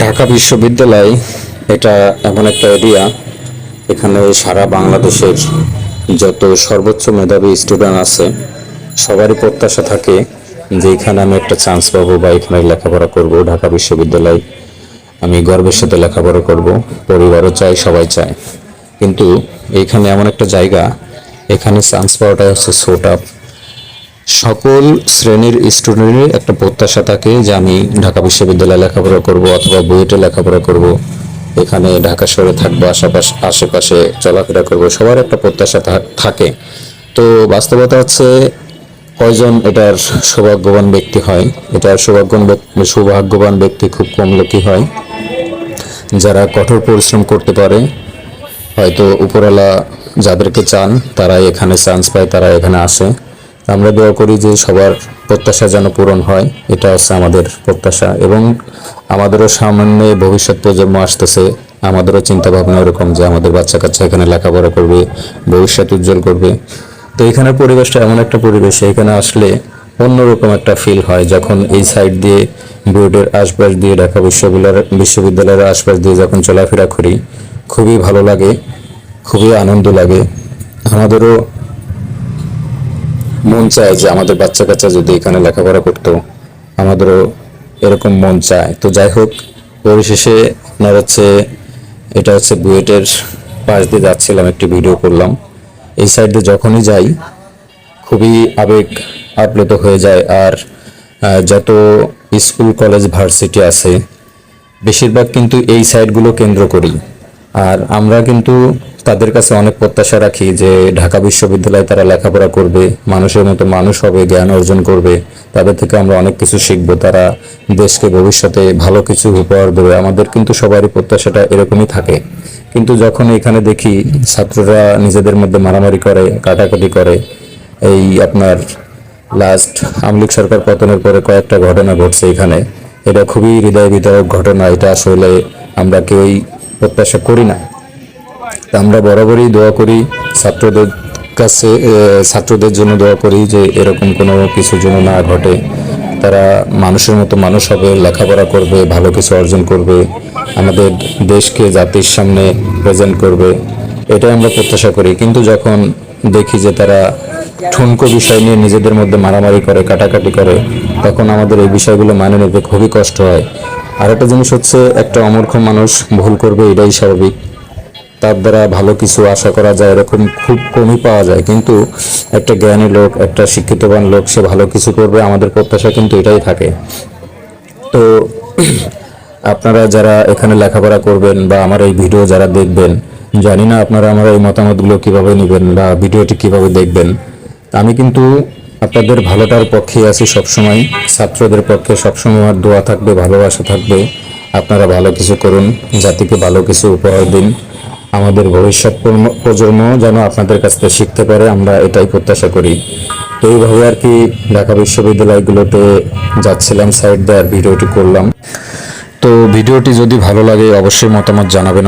ঢাকা বিশ্ববিদ্যালয় এটা এমন একটা এরিয়া এখানে সারা বাংলাদেশের যত সর্বোচ্চ মেধাবী স্টুডেন্ট আছে, সবারই প্রত্যাশা থাকে যে এখানে আমি একটা চান্স পাবো বা এখানে লেখাপড়া করব। ঢাকা বিশ্ববিদ্যালয় আমি গর্বের সাথে লেখাপড়া করব, পরিবারও চায়, সবাই চায়। কিন্তু এইখানে এমন একটা জায়গা, এখানে চান্স পাওয়াটাই হচ্ছে সো টাফ সকল শ্রেণির স্টুডেন্টের একটা প্রত্যাশা থাকে যে আমি ঢাকা বিশ্ববিদ্যালয়ে লেখাপড়া করব অথবা বুয়েটে লেখাপড়া করব। এখানে ঢাকা শহরে থাকব, আশেপাশে আশেপাশে চলাফেরা করব, সবার একটা প্রত্যাশা থাকে। তো বাস্তবতা হচ্ছে কয়জন এটার সৌভাগ্যবান ব্যক্তি হয়? এটার সৌভাগ্যবান সৌভাগ্যবান ব্যক্তি খুব কম লোকই হয়। যারা কঠোর পরিশ্রম করতে পারে, হয়তো উপরওয়ালা যাদেরকে চান, তারাই এখানে চান্স পায়, তারা এখানে আসে। আমরা দোয়া করি যে সবার প্রত্যাশা যেন পূরণ হয়। এটা হচ্ছে আমাদের প্রত্যাশা এবং আমাদেরও সামান্য ভবিষ্যৎ প্রজন্ম আসতেছে। আমাদেরও চিন্তা ভাবনা এরকম যে আমাদের বাচ্চা কাচ্চা এখানে লেখাপড়া করবে, ভবিষ্যৎ উজ্জ্বল করবে। তো এখানের পরিবেশটা এমন একটা পরিবেশ, এখানে আসলে অন্যরকম একটা ফিল হয় যখন এই সাইড দিয়ে বোর্ডের আশপাশ দিয়ে ঢাকা বিশ্ববিদ্যালয়ের বিশ্ববিদ্যালয়ের আশপাশ দিয়ে যখন চলাফেরা করি, খুবই ভালো লাগে, খুবই আনন্দ লাগে। আমাদেরও মন চায় যে আমাদের বাচ্চা কাচ্চা যদি এখানে লেখাপড়া করতো, আমাদেরও এরকম মন চায়। তো যাই হোক, পরিশেষে আপনার হচ্ছে, এটা হচ্ছে বুয়েটের পাশ দিয়ে যাচ্ছিলাম, একটি ভিডিও করলাম। এই সাইডে যখনই যাই, খুবই আবেগ আপ্লুত হয়ে যায় আর যত স্কুল, কলেজ, ভার্সিটি আছে, বেশিরভাগ কিন্তু এই সাইডগুলো কেন্দ্র করি। আর আমরা কিন্তু তাদের কাছে অনেক প্রত্যাশা রাখি যে ঢাকা বিশ্ববিদ্যালয়ে তারা লেখাপড়া করবে, মানুষের মতো মানুষ হবে, জ্ঞান অর্জন করবে। তাদের থেকে আমরা অনেক কিছু শিখব। তারা দেশকে ভবিষ্যতে ভালো কিছু উপহার দেবে। আমাদের কিন্তু সবারই প্রত্যাশাটা এরকমই থাকে। কিন্তু যখন এখানে দেখি ছাত্ররা নিজেদের মধ্যে মারামারি করে, কাটাকাটি করে, এই আপনার লাস্ট আমলিক সরকার পতনের পরে কয়েকটা ঘটনা ঘটছে এখানে। এটা খুবই হৃদয় বিদারক ঘটনা। এটা আসলে আমরা কেউই প্রত্যাশা করি না। আমরা বরাবরই দোয়া করি ছাত্রদের কাছে ছাত্রদের জন্য দোয়া করি যে এরকম কোনো কিছু যেন না ঘটে। তারা মানুষের মতো মানুষ হবে, লেখাপড়া করবে, ভালো কিছু অর্জন করবে, আমাদের দেশকে, জাতির সামনে প্রেজেন্ট করবে। এটাই আমরা প্রত্যাশা করি। কিন্তু যখন দেখি যে তারা ঠুনকো বিষয় নিয়ে নিজেদের মধ্যে মারামারি করে, কাটাকাটি করে, তখন আমাদের এই বিষয়গুলো মানে নিতে খুবই কষ্ট হয়। আর একটা জিনিস হচ্ছে, একটা অমূর্খ মানুষ ভুল করবে, এটাই স্বাভাবিক। তার দ্বারা ভালো কিছু আশা করা যায়, এরকম খুব কমই পাওয়া যায়। কিন্তু একটা জ্ঞানী লোক, একটা শিক্ষিতবান লোক, সে ভালো কিছু করবে, আমাদের প্রত্যাশা কিন্তু এটাই থাকে। তো আপনারা যারা এখানে লেখাপড়া করবেন বা আমার এই ভিডিও যারা দেখবেন, জানি না আপনারা আমার এই মতামতগুলো কীভাবে নেবেন বা ভিডিওটি কীভাবে দেখবেন। আমি কিন্তু আপনাদের ভালোটার পক্ষে আছি সবসময়, ছাত্রদের পক্ষে সবসময় আমার দোয়া থাকবে, ভালোবাসা থাকবে। আপনারা ভালো কিছু করুন, জাতিকে ভালো কিছু উপহার দিন। আমাদের ভবিষ্যৎ প্রজন্ম যেন আপনাদের কাছ থেকে শিখতে পারে, আমরা এটাই প্রত্যাশা করি। তো এইভাবে আর কি ঢাকা বিশ্ববিদ্যালয়গুলোতে যাচ্ছিলাম, সাইড দেওয়ার ভিডিওটি করলাম। তো ভিডিওটি যদি ভালো লাগে, অবশ্যই মতামত জানাবেন